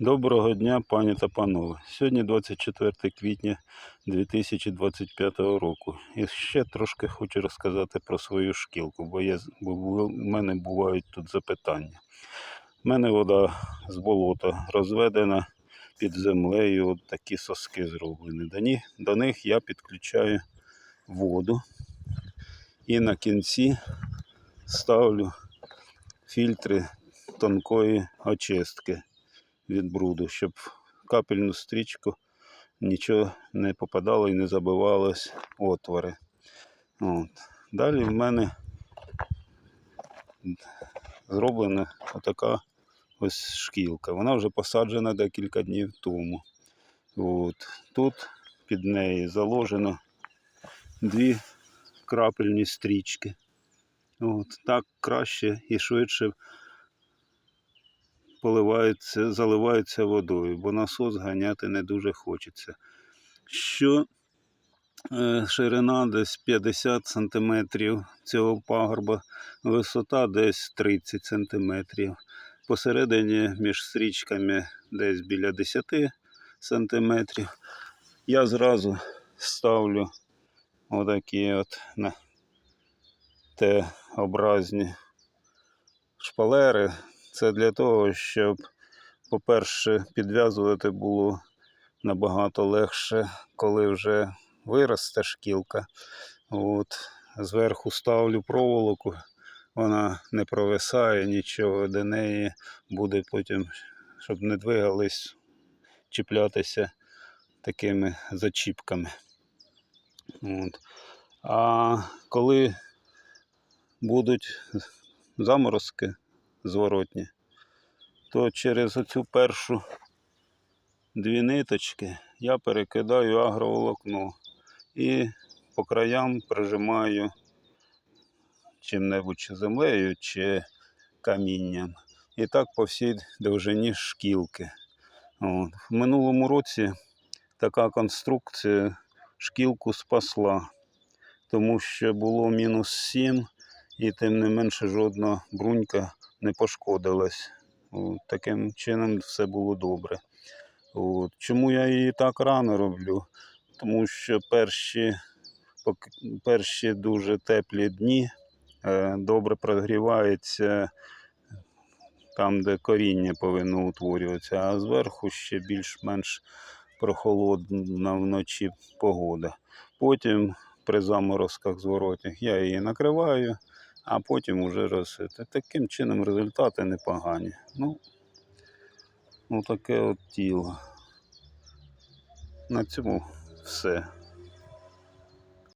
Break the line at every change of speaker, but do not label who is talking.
Доброго дня, пані та панове. Сьогодні 24 квітня 2025 року. І ще трошки хочу розказати про свою шкілку, бо, є, бо в мене бувають тут запитання. У мене вода з болота розведена під землею, от такі соски зроблені. До них, до них я підключаю воду і на кінці ставлю фільтри тонкої очистки від бруду, щоб в капельну стрічку нічого не попадало і не забивалось отвори. От. Далі в мене зроблена отака ось шкілка. Вона вже посаджена декілька днів тому. От. Тут під неї заложено дві крапельні стрічки. От. Так краще і швидше поливаються, заливаються водою, бо насос ганяти не дуже хочеться. Що е, ширина десь 50 см цього пагорба, висота десь 30 см. Посередині між стрічками десь біля 10 см. Я зразу ставлю отакі от на Т-образні шпалери. Це для того, щоб, по-перше, підв'язувати було набагато легше, коли вже виросте шкілка. От, зверху ставлю проволоку, вона не провисає нічого, до неї буде потім, щоб не двигались, чіплятися такими зачіпками. От. А коли будуть заморозки, зворотні, то через оцю першу дві ниточки я перекидаю агроволокно і по краям прижимаю чим-небудь чи землею, чи камінням. І так по всій довжині шкілки. От. В минулому році така конструкція шкілку спасла, тому що було мінус 7 і тим не менше жодна брунька не пошкодилась. Таким чином все було добре. От. Чому я її так рано роблю? Тому що перші, перші дуже теплі дні е, добре прогрівається там, де коріння повинно утворюватися, а зверху ще більш-менш прохолодна вночі погода. Потім при заморозках зворотніх я її накриваю а потім уже розсити. Таким чином результати непогані. Ну, ну таке от тіло. На цьому все.